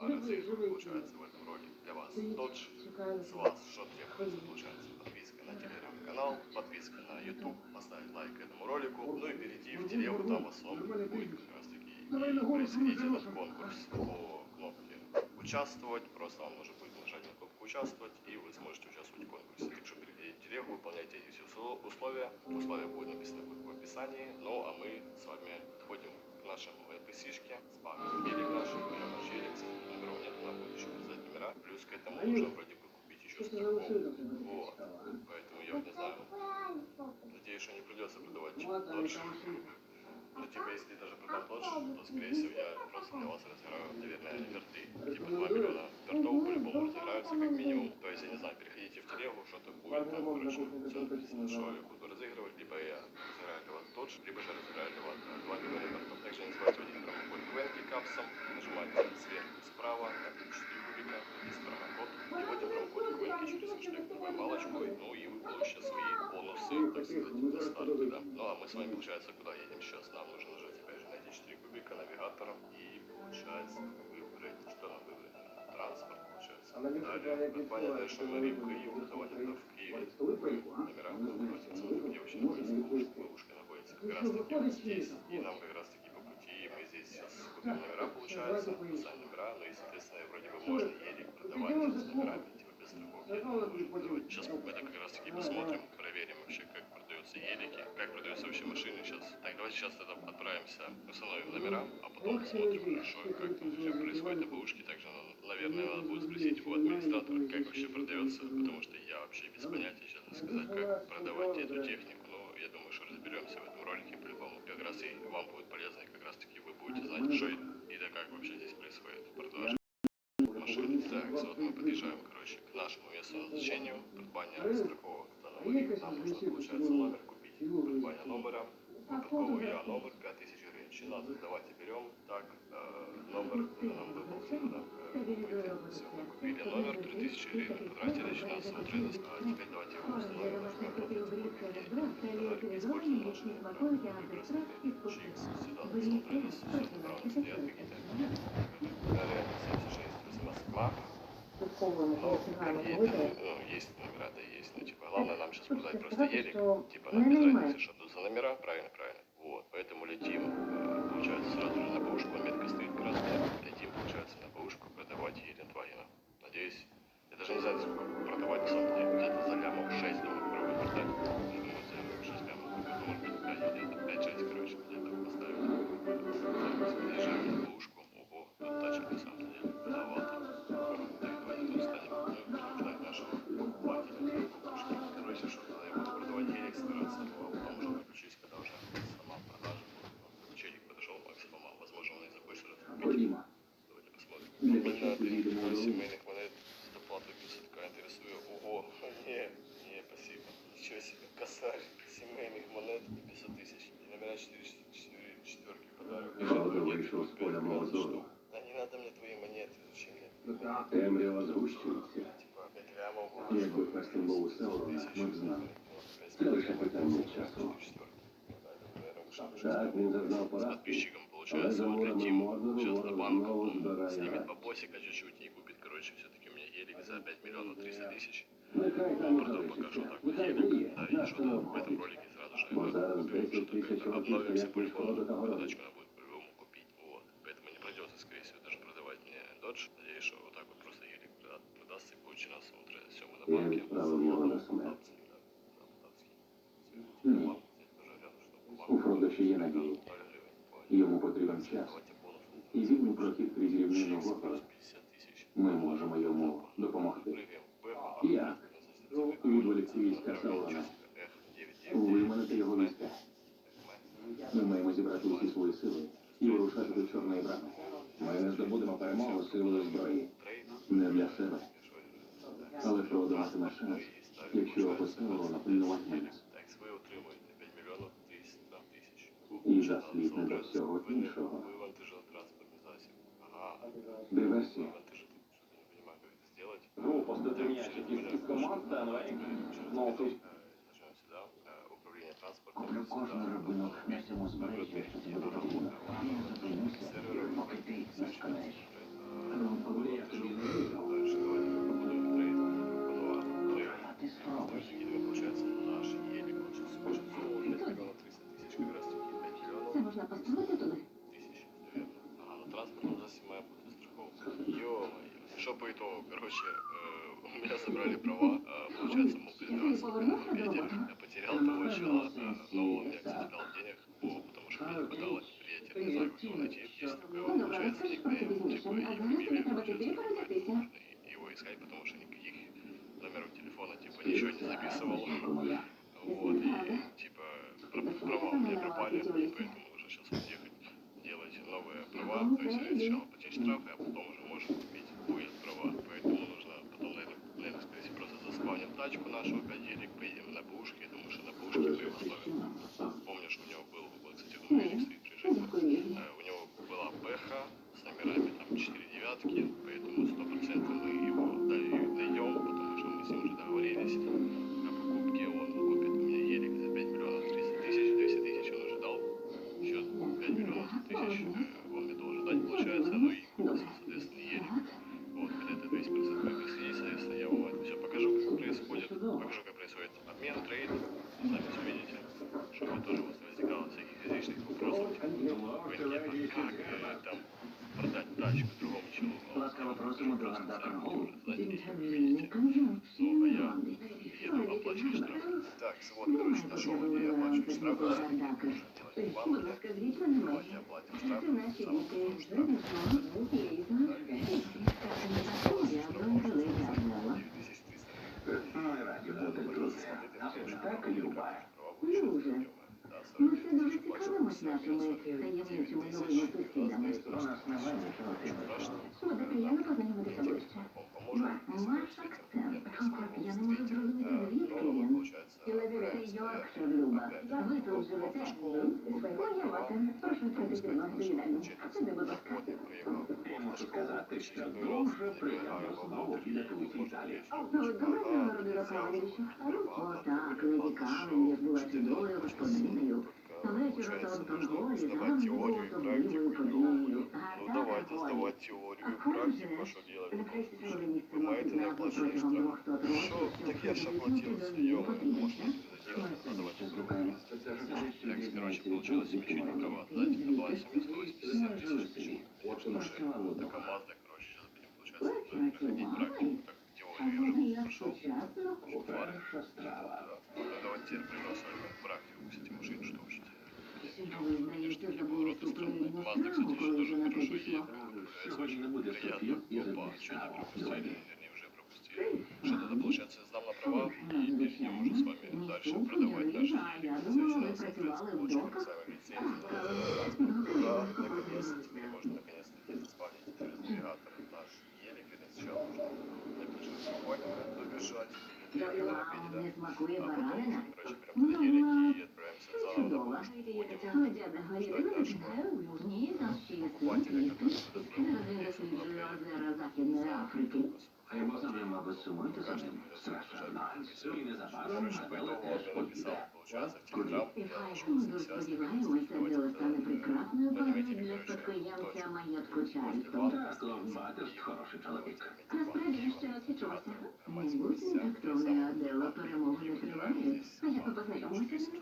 разыгрываю, получается, в этом ролике для вас. Додж с вас что требуется, получается, подписка на телеграм-канал, подписка на YouTube, поставить лайк этому ролику, ну и перейти в телегу, там в основном будет как раз таки происходить этот конкурс по кнопке участвовать, просто вам нужно будет нажать на кнопку участвовать, и вы сможете участвовать в конкурсе. Так что переходите в телегу, выполняйте эти все усло- условия, условия будут написаны в описании, ну а мы с вами подходим нашему NPC-шке, спамим или нашим, берем наш Еликс, номеров нет, нам будет еще писать номера, плюс к этому нужно вроде бы купить еще страховку, вот, поэтому я не знаю, надеюсь, что не придется продавать. Ну, типа, если даже продам додж, то, скорее всего, я просто для вас разыграю, наверное, верты. Типа, 2 миллиона вертов по-любому разыграются, как минимум. То есть, я не знаю, переходите в телегу, что-то будет там, короче, все написано, что я буду разыгрывать, либо я разыграю для вас додж, либо же разыграю для вас 2 миллиона вертов. Также не забывайте вводить промокод Капсом, нажимаете сверху справа на 4 кубика, есть промокод, и вводите промокод Квенки через хэштег палочкой, ну и вы получите свои бонусы, так сказать, до старта, да. Ну а мы с вами, получается, куда едем сейчас? Нам нужно нажать, опять же, на эти 4 кубика навигатором и, получается, выбрать, что нам выбрать? Транспорт, получается. Далее, компания что мы Рим, Киев, давайте это в Киеве. Номера, давайте посмотрим, где вообще находится ловушка. Находится как раз таки здесь. И нам как раз таки по пути мы здесь сейчас купим номера, получается, поставим номера, ну и, соответственно, вроде бы можно елик продавать с номерами, типа без страховки. Сейчас мы это как раз таки посмотрим, проверим вообще, как продаются елики, как продаются вообще машины сейчас. Так, давайте сейчас тогда отправимся, установим номера, а потом посмотрим хорошо, как там все происходит на бабушке. Также, наверное, надо будет спросить у администратора, как вообще продается, потому что я вообще без понятия, честно сказать, как продавать эту технику. Но я думаю, что разберемся в этом ролике. Как раз и вам будет полезно, и как раз таки вы будете знать, что и да как вообще здесь происходит продажа машин. Так, вот мы подъезжаем, короче, к нашему месту назначению, придбання страховок. Нам нужно, получается, номер купить. Придбание номера, выпадковый я номер 5000 гривен. Чи надо, давайте берем. Так, э, номер уже нам выпал, да, э, все, мы купили номер 3000 гривен, потратили 16 300. А теперь давайте его установим, нажмем на этот кубик. Используем наш выбросный чикс. Сюда смотрели, все направо, стоят какие-то. Далее 76 Москва. Ну, есть номера, да есть. Ну, типа, главное нам сейчас продать просто елик. Типа, нам без разницы, что тут за номера, правильно, правильно. Вот, поэтому летим, э, получается, сразу же на бабушку, метка стоит красная. Летим, получается, на бабушку продавать Елентвагена. Надеюсь, я даже не знаю, сколько продавать, Правда, что, монеты вийшов з купил, поля 15 молодого. штук. Да не надо мне твои монеты, зачем мне? Темрява згущується. Типа 5 лямов. Якби Хастин був у Северо, ми б знали. Це лише питання часу. Так, він зазнав С поразки. подписчиком Але получается, за вот ворами летим морду сейчас ворог до банка, знову он збирає снимет рак. бабосика чуть-чуть и купит, короче, все-таки у меня елик за 5 миллионов 300 тысяч. Нехай там Потом залишиться. покажу так вот Нехай елик, діє. да, и Нас что-то не в этом обходить. ролике сразу же Бо зараз купим, 10 что-то тисяч как-то років обновимся стоять по-любому, коло того року. продачку надо Я банке. відправив його на смерть. Полтавский, да, да, Полтавский. Ні. Банк здесь тоже рядом, что по У банку. Фродо ще є надія. Ноль гривен, понял. Йому потрібен час. Давайте бонус. І вільний прохід крізь рівнину Чикс Господа. плюс 50 тысяч. Ми можемо йому допомогти. Прыгаем. Бэм. Як? Відволікти війська Саурона. Виманити його війська. Ми маємо зібрати усі свої сили і вирушати до Чорної брами. Ми не здобудемо перемогу силою зброї. Не для себе. нас. Так, ви отримуєте 5 мільйонів 300 тисяч. І заслідне до всього іншого. Вивантажили транспортний засіб. Ага. Диверсія. Вивантажити. Что-то не понимаю, как это сделать. Группа стратегических команд ТНВ. Ну, то есть Нажмем сюда. Э, Управление транспортом. Куплю кожний рибинок на цьому збережжі, що тобі потрібно. І зупинюся, поки ти не сканеш. что итогу, короче, э, у меня забрали права, а, получается, мол, передаваться на денег. Я потерял того чела, а, но он мне, кстати, дал денег, о, потому что мне не хватало приятеля, не знаю, как его найти. Есть такой, вот, получается, никнейм, типа, и фамилия, получается, поэтому можно его искать, потому что никаких номеров телефона, типа, ничего не записывал. Вот, и, типа, пр- права у меня пропали, и поэтому нужно сейчас ехать делать новые права, то есть сначала платить штрафы, а потом уже можешь купить будет права, поэтому нужно потом, наверное, наверное, скорее всего, просто заспавним тачку нашу, елик, поедем на пушке, думаю, что на пушке мы его оставим. Помню, что у него был, вот, кстати, него велик стоит при жизни, у него была БХ с номерами там 4 девятки, поэтому 100% оплачивать штраф. Так, вот, короче, нашел, где я оплачиваю штраф. Можно делать банк. Давайте оплатим штраф. Самый большой штраф. Девять тысяч триста. Ми раді бути друзі. Так, Люба. Друже, Ми все дуже цікавимось нашими таємничими новими сусідами. У нас немає нічого цінного. Буде приємно познайомитися ближче. Ваш акцент. От я не можу зрозуміти, звідки він. Це Йоркшир, Люба. Ви тут живете? Поняла. Прошу відкрити кімнату їдальню. Сюди, будь ласка. Я можу сказати, що дуже приємно знову відати у цій залі. Ви добре народила правильніше? О, так, леді Кавендіш була чудовою господинею. Вечір у Тонтон-Голі завжди був особливою подією. Ну давайте сдавать теорию и практику, что делать потом. Вы маете не оплачивать штраф. Что? Так я же оплатил свое, можно это сделать. Ну давайте. Так, короче, получилось ничего не права. Дайте на балансе мне 180 тысяч. Вот что наша эта команда, короче, сейчас будем, получается, проходить практику, как теорию я уже прошел. Перша страва. Ну давайте теперь приносим практику, кстати, машину, что учите. Ви, здається, забули супровідну Мазда, справу, кстати, коли тоже вже на те хорошо пішло. едет. Сьогодні не буде Приятно. супів і Опа, забудь что не справу. пропустили, Что тогда, получается, сдам на права и перейдем уже с вами дальше продавать наши А я думала, ви працювали в доках. Да, наконец-то, теперь можно наконец-то где-то спалить через навигатор наш елик. Это сначала нужно напишем спокойно, добежать или Доки две вам километра не смакує а потом баранина. уже, короче, прям на елике и отправимся за Чудово. Дядя говорить, ні, наші світлі. Він досліджує Гарднера Західної Африки. А й можна ви сумуєте за ним? Страшно. І незабаром хай ми сподіваємося, дело стане прекрасною базою для спадкоємця маєтку Чарльстон. Так, Ломбардовськ хороший чоловік. Насправді ще освічувався. Не будь недактовною, Аделла перемоги не триває. А як ви познайомитеся?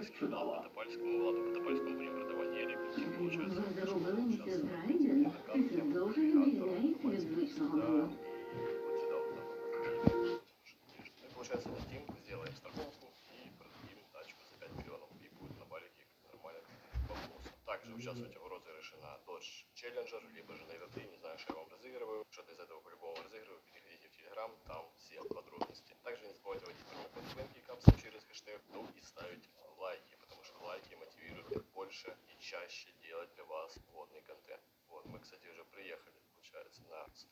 сорян, Потопальский, Влад Потопальскому, Владу Потопальскому будем продавать елик. И получается, Ви загубили місце Драйден? Це дуже відрізняється від звичного мого. Ну, получается, дадим, сделаем страховку и продадим тачку за 5 миллионов и будет на балике нормально бабуса. Также участвуйте в розыгрыше на Dodge Challenger, либо же на верты, не знаю, что я вам разыгрываю. Что-то из этого по-любому разыгрываю, переходите в Telegram, там все подробности. Также не забывайте вводить промокод Капса через хэштег, ну и ставить лайки, потому что лайки мотивируют больше и чаще делать для вас водный контент. Вот, мы, кстати, уже приехали, получается, на страховку.